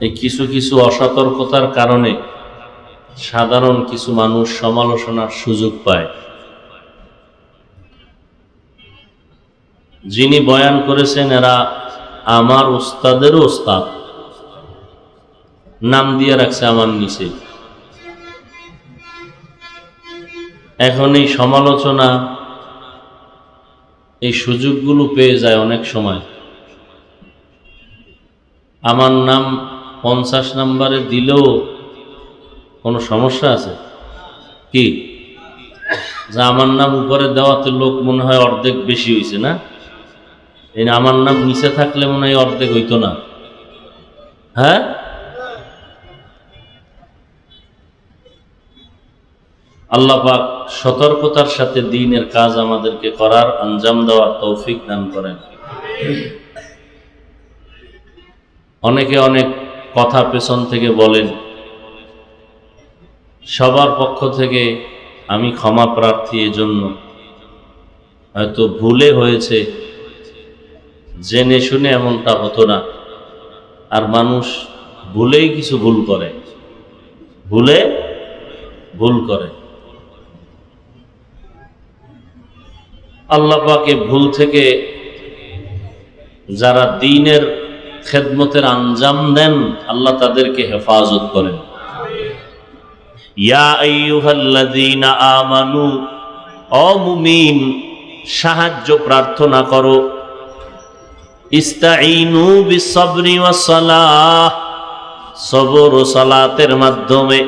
এই কিছু কিছু অসতর্কতার কারণে সাধারণ কিছু মানুষ সমালোচনার সুযোগ পায়। যিনি বয়ান করেছেন, এরা আমার ওস্তাদেরও ওস্তাদ। নাম দিয়ে রাখছে আমার নিচে। এখন এই সমালোচনা, এই সুযোগগুলো পেয়ে যায় অনেক সময়। আমার নাম পঞ্চাশ নাম্বারে দিলেও কোনো সমস্যা আছে? কি? যে আমার নাম উপরে দেওয়াতে লোক মনে হয় অর্ধেক বেশি হয়েছে না? এই আমার নাম নিচে থাকলে মনে হয় অর্ধেক হইতো না। হ্যাঁ? আল্লাহ পাক সতর্কতার সাথে দিনের কাজ আমাদেরকে করার আঞ্জাম দেওয়ার তৌফিক দান করেন। অনেকে অনেক কথা পেছন থেকে বলেন, সবার পক্ষ থেকে আমি ক্ষমা প্রার্থী এজন্য। হয়তো ভুলে হয়েছে, জেনে শুনে এমনটা হতো না। আর মানুষ ভুলেই কিছু ভুল করে। ভুলে ভুল করে। আল্লাহ পাকে ভুল থেকে যারা দিনের খেদমতের আঞ্জাম দেন, আল্লাহ তাদেরকে হেফাজত করেন। আমানু ও মুমিন, সাহায্য প্রার্থনা করো। ইস্তাইনু সবর ও সালাতের মাধ্যমে।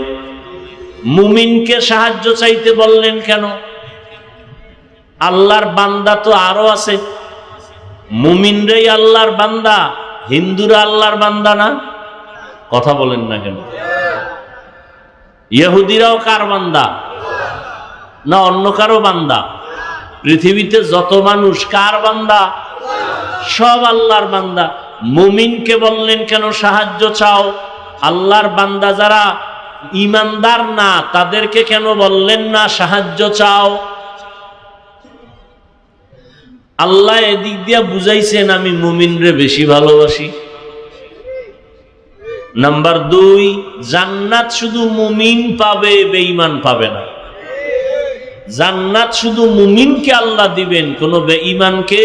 মুমিনকে সাহায্য চাইতে বললেন কেন? আল্লাহর বান্দা তো আরও আছে। মুমিনরাই আল্লাহর বান্দা। হিন্দুরা আল্লাহর বান্দা না? কথা বলেন না কেন? ইহুদিরাও কার বান্দা? না অন্য কারও বান্দা? পৃথিবীতে যত মানুষ, কার বান্দা? সব আল্লাহর বান্দা। মুমিনকে বললেন কেন সাহায্য চাও? আল্লাহর বান্দা যারা ইমানদার না, তাদেরকে কেন বললেন না সাহায্য চাও? আল্লাহ এদিক দিয়া বুঝাইছেন, আমি মুমিনরে বেশি ভালোবাসি। নাম্বার দুই, জান্নাত শুধু মুমিন পাবে, বেঈমান পাবে না। জান্নাত শুধু মুমিনকে আল্লাহ দিবেন, কোন বেঈমানকে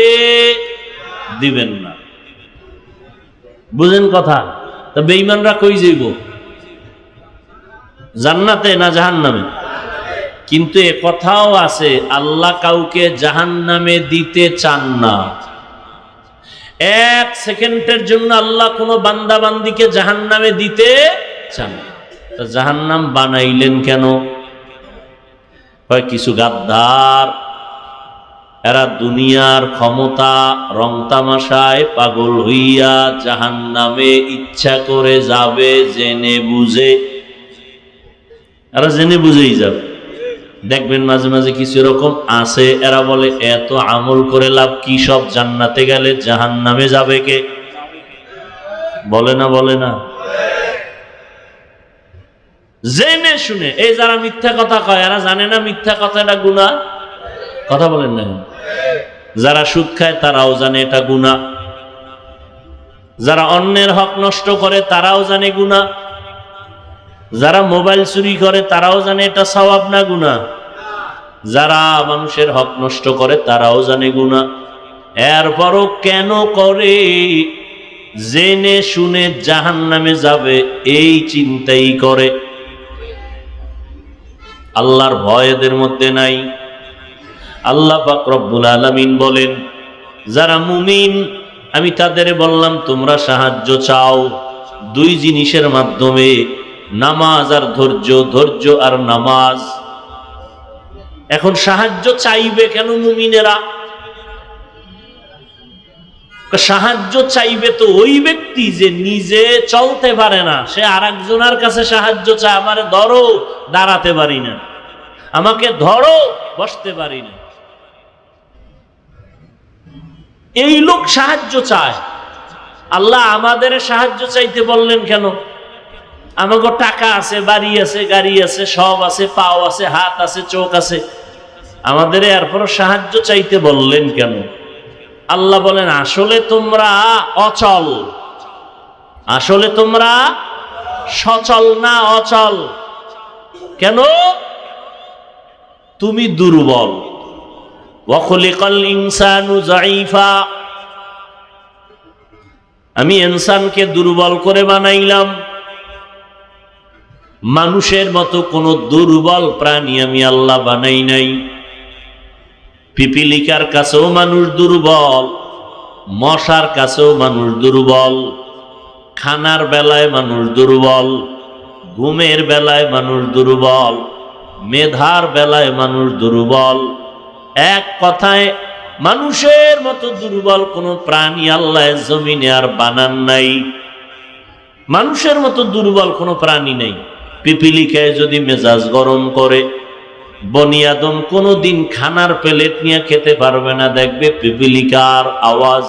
দিবেন না। বুঝেন কথা? তা বেঈমানরা কই যাইব? জান্নাতে না জাহান্নামে? কিন্তু এ কথাও আছে, আল্লাহ কাউকে জাহান নামে দিতে চান না। এক সেকেন্ডের জন্য আল্লাহ কোনো বান্দা বান্দিকে জাহান নামে দিতে চান তা জাহান নাম বানাইলেন কেন? হয় কিছু গাদ্দার, এরা দুনিয়ার ক্ষমতা, রং তামাশায় পাগল হইয়া জাহান নামে ইচ্ছা করে যাবে, জেনে বুঝে। এরা জেনে বুঝেই যাবে। দেখবেন মাঝে মাঝে কিছু এরকম আছে, এরা বলে, এত আমল করে লাভ কি সব জান্নাতে গেলে জাহান নামে যাবে কে? বলে না বলে না। জেনে শুনে, এই যারা মিথ্যা কথা কয়, এরা জানে না মিথ্যা কথা এটা গুণা কথা বলেন না যারা সুদ খায়, তারাও জানে এটা গুণা যারা অন্যের হক নষ্ট করে, তারাও জানে গুণা যারা মোবাইল চুরি করে, তারাও জানে এটা সওয়াব না গুণা যারা মানুষের হক নষ্ট করে, তারাও জানে গুণা এরপরও কেন করে? জেনে শুনে জাহান নামে যাবে, এই চিন্তাই করে। আল্লাহর ভয় এদের মধ্যে নাই। আল্লাহ পাক রব্বুল আলামিন বলেন, যারা মুমিন, আমি তাদের বললাম, তোমরা সাহায্য চাও দুই জিনিসের মাধ্যমে। নামাজ আর ধৈর্য ধৈর্য আর নামাজ। এখন সাহায্য চাইবে কেন মুমিনেরা? সাহায্য চাইবে তো ওই ব্যক্তি যে নিজে চলতে পারে না। সে আর একজনের কাছে সাহায্য চায়, আমার ধরো, দাঁড়াতে পারি না। আমাকে ধরো, বসতে পারি না। এই লোক সাহায্য চায়। আল্লাহ আমাদের সাহায্য চাইতে বললেন কেন? আমাকে টাকা আছে, বাড়ি আছে, গাড়ি আছে, সব আছে, পাও আছে, হাত আছে, চোখ আছে। আমাদের এরপর সাহায্য চাইতে বললেন কেন? আল্লাহ বলেন, আসলে তোমরা অচল। আসলে তোমরা সচল না অচল। কেন? তুমি দুর্বল। ওয়াখলিকাল ইনসানু জাইফা আমি ইনসানকে দুর্বল করে বানাইলাম। মানুষের মতো কোনো দুর্বল প্রাণী আমি আল্লাহ বানাই নাই। পিপিলিকার কাছেও মানুষ দুর্বল, মশার কাছেও মানুষ দুর্বল, খানার বেলায় মানুষ দুর্বল, ঘুমের বেলায় মানুষ দুর্বল, মেধার বেলায় মানুষ দুর্বল। এক কথায়, মানুষের মতো দুর্বল কোনো প্রাণী আল্লাহ জমিনে আর বানান নাই। মানুষের মতো দুর্বল কোনো প্রাণী নেই। পিপিলিকায় যদি মেজাজ গরম করে বনিয়াদম কোনোদিন খানার প্লেট নিয়ে খেতে পারবে না, দেখবে পিপিলিকার আওয়াজ।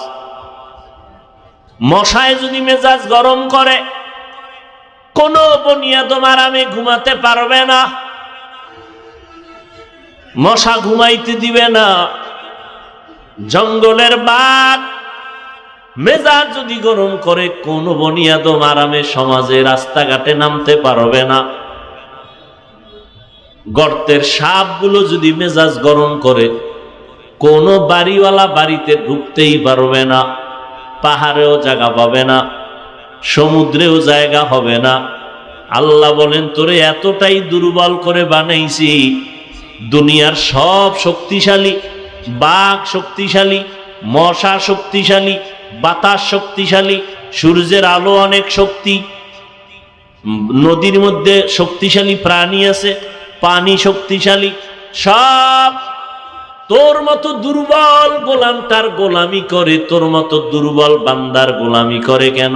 মশায় যদি মেজাজ গরম করে, কোন বনিয়াদম আরামে ঘুমাতে পারবে না। মশা ঘুমাইতে দিবে না। জঙ্গলের বাঘ মেজাজ যদি গরম করে, কোন বনিয়াদম আরামে সমাজে রাস্তাঘাটে নামতে পারবে না। গর্তের সাপগুলো যদি মেজাজ গরম করে, কোন বাড়িওয়ালা বাড়িতে ঢুকতেই পারবে না, পাহাড়েও জায়গা পাবে না, সমুদ্রেও জায়গা হবে না। আল্লাহ বলেন, তোরে এতটাই দুর্বল করে বানাইছি, দুনিয়ার সব শক্তিশালী, বাঘ শক্তিশালী, মশা শক্তিশালী বাতাস শক্তিশালী, সূর্যের আলো অনেক শক্তি, নদীর মধ্যে শক্তিশালী প্রাণী আছে, পানি শক্তিশালী, সব তোর মতো দুর্বল গোলাম তার গোলামি করে, তোর মতো দুর্বল বান্দার গোলামি করে কেন?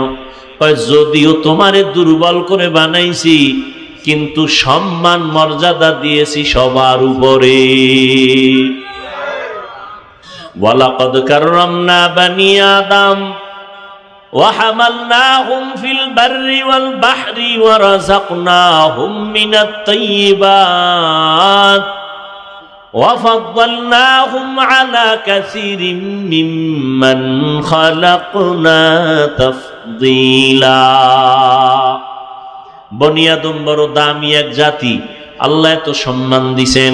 যদিও তোমারে দুর্বল করে বানাইছি, কিন্তু সম্মান মর্যাদা দিয়েছি সবার উপরে। ওয়ালাকদ কাররামনা বানি আদম وحملناهم في البر والبحر ورزقناهم من الطيبات وفضلناهم على كثير ممن خلقنا تفضيلا বনিয়াদম বড় দামি এক জাতি আল্লাহ এত সম্মান দিছেন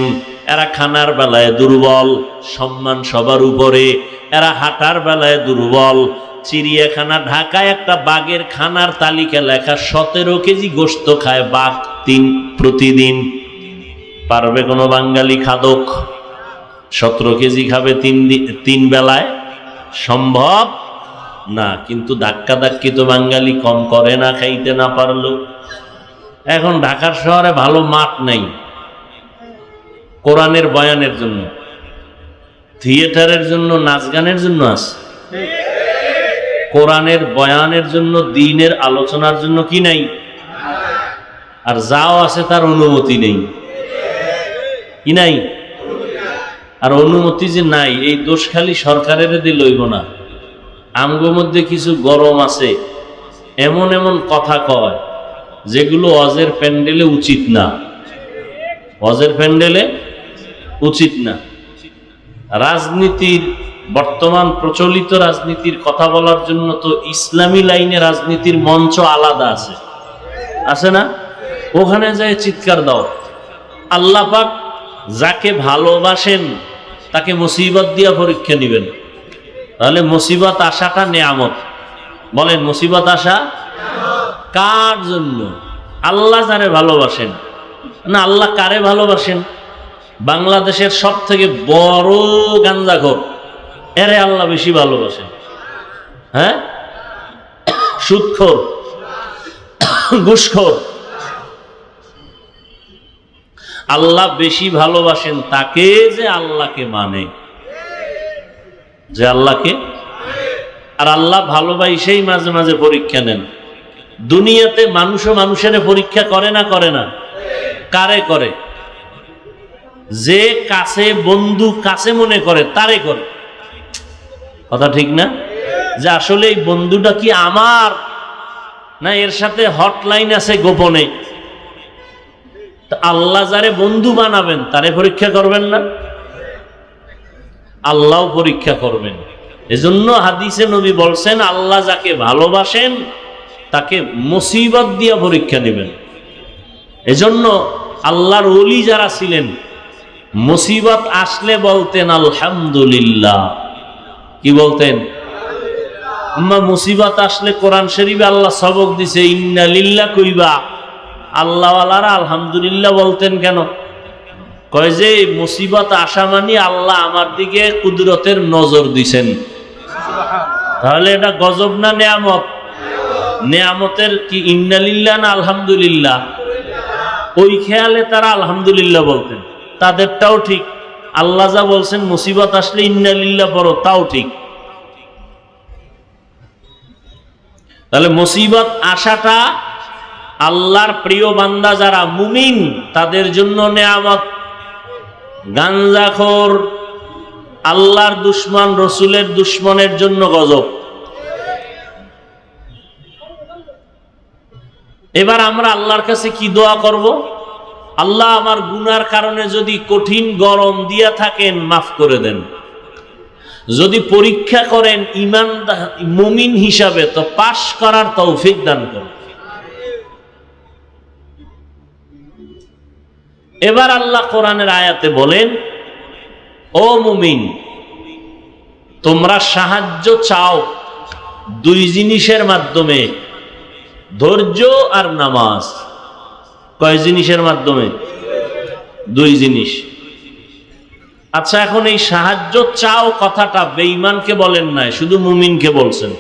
এরা খানার বেলায় দুর্বল, সম্মান সবার উপরে। এরা হাঁটার বেলায় দুর্বল। চিড়িয়াখানা ঢাকায় একটা বাঘের খানার তালিকা লেখা, সতেরো কেজি গোস্ত খায় বাঘ তিন প্রতিদিন। পারবে কোনো বাঙালি খাদক? সতেরো কেজি খাবে তিন তিন বেলায়? সম্ভব? না, কিন্তু ধাক্কা ধাক্কি তো বাঙালি কম করে না, খাইতে না পারল এখন ঢাকার শহরে ভালো মাঠ নেই। কোরআনের বয়ানের জন্য, থিয়েটারের জন্য নাচ গানের জন্য আছে। কোরআনের বয়ানের জন্য, দিনের আলোচনার জন্য কি নাই? আর যাও আছে তার অনুমতি নেই। কি নাই? আর অনুমতি যে নাই, এই দোষ খালি সরকারের দিয়ে লইব না। আমগো মধ্যে কিছু গরম আছে, এমন এমন কথা কয়, যেগুলো অজের প্যান্ডেলে উচিত না। অজের প্যান্ডেলে উচিত না। রাজনীতির, বর্তমান প্রচলিত রাজনীতির কথা বলার জন্য তো ইসলামী লাইনে রাজনীতির মঞ্চ আলাদা আছে। আছে না? ওখানে যায় চিৎকার দাও। আল্লাহ পাক যাকে ভালোবাসেন, তাকে মুসিবত দিয়া পরীক্ষা নিবেন তাহলে মুসিবত আসাটা নেয়ামত। বলেন, মুসিবত আসা কার জন্য? আল্লাহ যারে ভালোবাসেন। না, আল্লাহ কারে ভালোবাসেন? বাংলাদেশের সব থেকে বড় গাঞ্জাখোর এরে আল্লাহ বেশি ভালোবাসেন হ্যাঁ? সুদখোর। ঘুষখোর। আল্লাহ বেশি ভালোবাসেন তাকে যে আল্লাহকে মানে। যে আল্লাহকে? আর আল্লাহ ভালোবাসেই মাঝে মাঝে পরীক্ষা নেন। দুনিয়াতে মানুষও মানুষের পরীক্ষা করে না করে না। কারে করে? যে কাছে বন্ধু কাছে মনে করে, তারে করে। কথা ঠিক না? যে আসলে এই বন্ধুটা কি আমার? না এর সাথে হটলাইন আছে গোপনে? আল্লাহ যারে বন্ধু বানাবেন, তারে পরীক্ষা করবেন না? আল্লাহ পরীক্ষা করবেন। এজন্য হাদিসে নবী বলছেন, আল্লাহ যাকে ভালোবাসেন, তাকে মুসিবত দিয়ে পরীক্ষা নেবেন এজন্য আল্লাহর ওলি যারা ছিলেন মুসিবত আসলে বলতেন, আলহামদুলিল্লাহ। কি বলতেন? মুসিবত আসলে কোরআন শরীফে আল্লাহ সবক দিছে, ইন্না লিল্লাহ কইবা। আল্লাহওয়ালারা আলহামদুলিল্লাহ বলতেন কেন? কয় যে, মুসিবত আসা মানে আল্লাহ আমার দিকে কুদরতের নজর দিছেন। তাহলে এটা গজব না নেয়ামত? নেয়ামতের কি ইন্নালিল্লাহ না আলহামদুলিল্লাহ? ওই খেয়ালে তারা আলহামদুলিল্লাহ বলতেন। তাদেরটাও ঠিক। আল্লাহ যা বলছেন, মুসিবত আসলে ইন্নালিল্লাহ পড়ো তাও ঠিক। তাহলে মুসিবত আসাটা আল্লাহর প্রিয় বান্দা যারা মুমিন, তাদের জন্য নেয়ামত। গাঞ্জাখোর আল্লাহর দুশ্মন, রসুলের দুশ্মনের জন্য গজব। এবার আমরা আল্লাহর কাছে কি দোয়া করব? আল্লাহ আমার গুনার কারণে যদি কঠিন গরম দিয়া থাকেন, মাফ করে দেন। যদি পরীক্ষা করেন ইমান মুমিন হিসাবে, তো পাশ করার তৌফিক দান করেন। এবার আল্লাহ কোরআনের আয়াতে বলেন, ও মুমিন, তোমরা সাহায্য চাও দুই জিনিসের মাধ্যমে, ধৈর্য আর নামাজ। কয় জিনিসের মাধ্যমে? দুই জিনিস। আচ্ছা এখন এই সাহায্য চাও কথাটা বেঈমানকে বলেন নাই, শুধু মুমিনকে বলছেন।